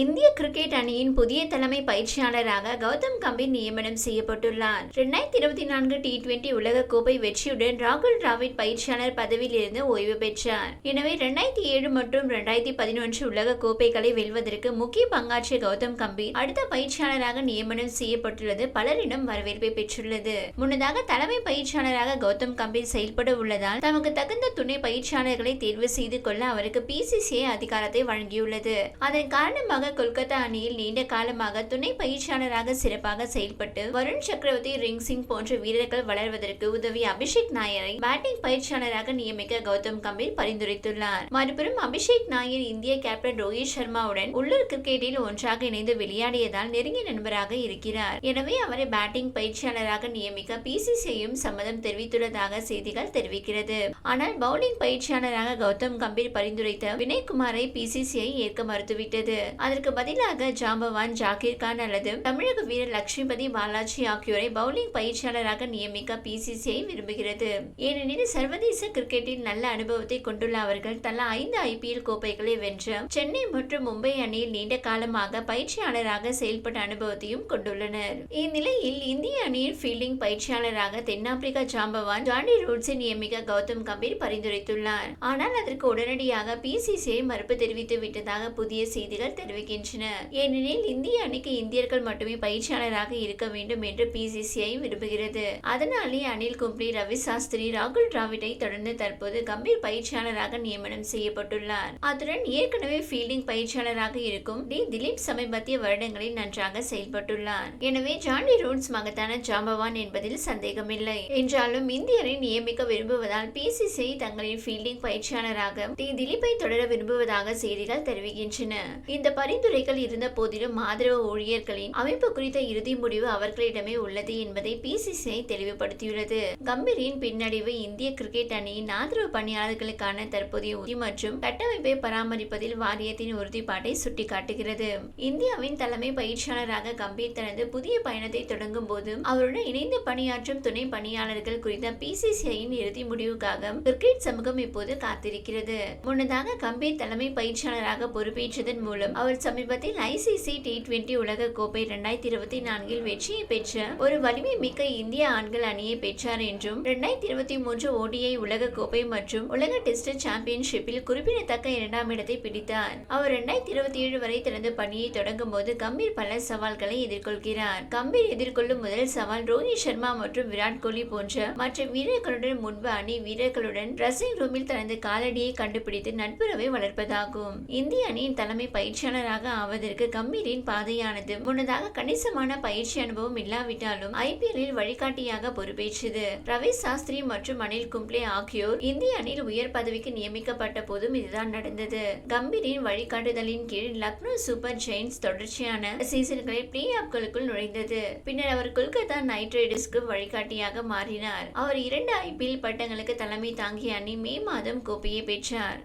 இந்திய கிரிக்கெட் அணியின் புதிய தலைமை பயிற்சியாளராக கௌதம் கம்பீர் நியமனம் செய்யப்பட்டுள்ளார். இரண்டாயிரத்தி இருபத்தி நான்கு டி டுவெண்டி உலக கோப்பை வெற்றியுடன் ராகுல் டிராவிட் பயிற்சியாளர் பதவியில் இருந்து ஓய்வு பெற்றார். எனவே இரண்டாயிரத்தி ஏழு மற்றும் இரண்டாயிரத்தி பதினொன்று உலக கோப்பைகளை வெல்வதற்கு முக்கிய பங்காற்றிய கௌதம் கம்பீர் அடுத்த பயிற்சியாளராக நியமனம் செய்யப்பட்டுள்ளது பலரிடம் வரவேற்பை பெற்றுள்ளது. முன்னதாக தலைமை பயிற்சியாளராக கௌதம் கம்பீர் செயல்பட உள்ளதால் தமக்கு தகுந்த துணை பயிற்சியாளர்களை தேர்வு செய்து கொள்ள அவருக்கு பிசிசிஐ அதிகாரத்தை வழங்கியுள்ளது. அதன் காரணமாக கொல்கத்தா அணியில் நீண்ட காலமாக துணை பயிற்சியாளராக சிறப்பாக செயல்பட்டு வருண் சக்கரவர்த்தி ரிங் சிங் போன்ற வீரர்கள் வளர்வதற்கு உதவிய அபிஷேக் நாயரை பேட்டிங் பயிற்சியாளராக நியமிக்க கௌதம் கம்பீர் பரிந்துரைத்துள்ளார். மறுபுறம் அபிஷேக் நாயர் இந்திய கேப்டன் ரோஹித் சர்மாவுடன் உள்ளூர் கிரிக்கெட்டில் ஒன்றாக இணைந்து விளையாடியதால் நெருங்கிய நண்பராக இருக்கிறார். எனவே அவரை பேட்டிங் பயிற்சியாளராக நியமிக்க பிசிசிஐயும் சம்மதம் தெரிவித்துள்ளதாக செய்திகள் தெரிவிக்கிறது. ஆனால் பவுலிங் பயிற்சியாளராக கௌதம் கம்பீர் பரிந்துரைத்த வினய்குமாரை பிசிசிஐ ஏற்க மறுத்துவிட்டது. அதற்கு பதிலாக ஜாம்பவான் ஜாகிர் கான் அல்லது தமிழக வீரர் லட்சுமிபதி பாலாஜி ஆகியோரை பவுலிங் பயிற்சியாளராக நியமிக்க பிசிசிஐ விரும்புகிறது. ஏனெனில் சர்வதேச கிரிக்கெட்டில் நல்ல அனுபவத்தை கொண்டுள்ள அவர்கள் தலா ஐந்து ஐபிஎல் கோப்பைகளை வென்ற சென்னை மற்றும் மும்பை அணியில் நீண்ட காலமாக பயிற்சியாளராக செயல்பட்ட அனுபவத்தையும் கொண்டுள்ளனர். இந்நிலையில் இந்திய அணியின் ஃபீல்டிங் பயிற்சியாளராக தென்னாப்பிரிக்கா ஜாம்பவான் ஜானி ரூட்ஸை நியமிக்க கௌதம் கம்பீர் பரிந்துரைத்துள்ளார். ஆனால் அதற்கு உடனடியாக பிசிசிஐ மறுப்பு தெரிவித்து விட்டதாக புதிய செய்திகள் தெரிவிக்கின்றன ஏனெனில் இந்திய அணிக்கு இந்தியர்கள் மட்டுமே பயிற்சியாளராக இருக்க வேண்டும் என்று பிசிசிஐ விரும்புகிறது. அதனாலே அனில் கும்ப்ளி ரவி சாஸ்திரி ராகுல் டிராவிடை தொடர்ந்து தற்போது கம்பீர் பயிற்சியாளராக நியமனம் செய்யப்பட்டுள்ளார். அத்துடன் ஏற்கனவே ஃபீல்டிங் பயிற்சியாளராக இருக்கும் டி. திலீப் சமீபத்திய வருடங்களில் நன்றாக செயல்பட்டுள்ளார். எனவே ஜானி ரூட்ஸ் மகத்தான ஜாம்பவான் என்பதில் சந்தேகமில்லை. என்றாலும் இந்தியரை நியமிக்க விரும்புவதால் பிசிசிஐ தங்களின் ஃபீல்டிங் பயிற்சியாளராக டி. திலீப்பை தொடர விரும்புவதாக செய்திகள் தெரிவிக்கின்றன. இந்த பரிந்துரைகள் இருந்த போதிலும் ஆதரவு ஊழியர்களின் அமைப்பு குறித்த இறுதி முடிவு அவர்களிடமே உள்ளது என்பதை பிசிசிஐ தெளிவுபடுத்தியுள்ளது. கம்பீரின் பின்னடைவு இந்திய கிரிக்கெட் அணியின் ஆதரவு பணியாளர்களுக்கான தற்போதைய உறுதி மற்றும் கட்டமைப்பை பராமரிப்பதில் வாரியத்தின் உறுதிப்பாட்டை சுட்டிக்காட்டுகிறது. இந்தியாவின் தலைமை பயிற்சியாளராக கம்பீர் தனது புதிய பயணத்தை தொடங்கும் போதும் அவருடன் இணைந்து பணியாற்றும் துணை பணியாளர்கள் குறித்த பிசிசிஐயின் இறுதி முடிவுக்காக கிரிக்கெட் சமூகம் இப்போது காத்திருக்கிறது. முன்னதாக கம்பீர் தலைமை பயிற்சியாளராக பொறுப்பேற்றதன் மூலம் அவர் சமீபத்தில் ஐசிசி டி டுவெண்டி உலக கோப்பை இரண்டாயிரத்தி இருபத்தி நான்கில் வெற்றியை பெற்ற ஒரு வலிமை மிக்க இந்திய ஆண்கள் அணியை பெற்றார் என்றும் இரண்டாயிரத்தி இருபத்தி மூன்று ஓடிஐ உலக கோப்பை மற்றும் உலக டெஸ்ட் சாம்பியன்ஷிப்பில் குறிப்பிடத்தக்க இரண்டாம் இடத்தை பிடித்தார். அவர் இரண்டாயிரத்தி இருபத்தி ஏழு வரை தனது பணியை தொடங்கும் போது கம்பீர் பல சவால்களை எதிர்கொள்கிறார். கம்பீர் எதிர்கொள்ளும் முதல் சவால் ரோஹித் சர்மா மற்றும் விராட் கோலி போன்ற மற்ற வீரர்களுடன் முன்பு அணி வீரர்களுடன் ட்ரெஸ்ஸிங் ரூமில் தனது காலடியை கண்டுபிடித்து நட்புறவை வளர்ப்பதாகும். இந்திய அணியின் தலைமை பயிற்சியாளர் வீரராக ஆவதற்கு கம்பீரின் பாதையானது. முன்னதாக கணிசமான பயிற்சி அனுபவம் இல்லாவிட்டாலும் ஐபிஎல்லில் வழிகாட்டியாக பொறுப்பேற்றது. ரவி சாஸ்திரி மற்றும் அனில் கும்ப்ளே ஆகியோர் இந்திய அணியில் உயர் பதவிக்கு நியமிக்கப்பட்ட போதும் இதுதான் நடந்தது. கம்பீரின் வழிகாட்டுதலின் கீழ் லக்னோ சூப்பர் ஜெயின்ஸ் தொடர்ச்சியான சீசன்களில் பிளே ஆப்களுக்குள் நுழைந்தது. பின்னர் அவர் கொல்கத்தா நைட் ரைடர்ஸ்க்கு வழிகாட்டியாக மாறினார். அவர் இரண்டு ஐபிஎல் பட்டங்களுக்கு தலைமை தாங்கிய அணி மே மாதம் கோப்பையை பெற்றார்.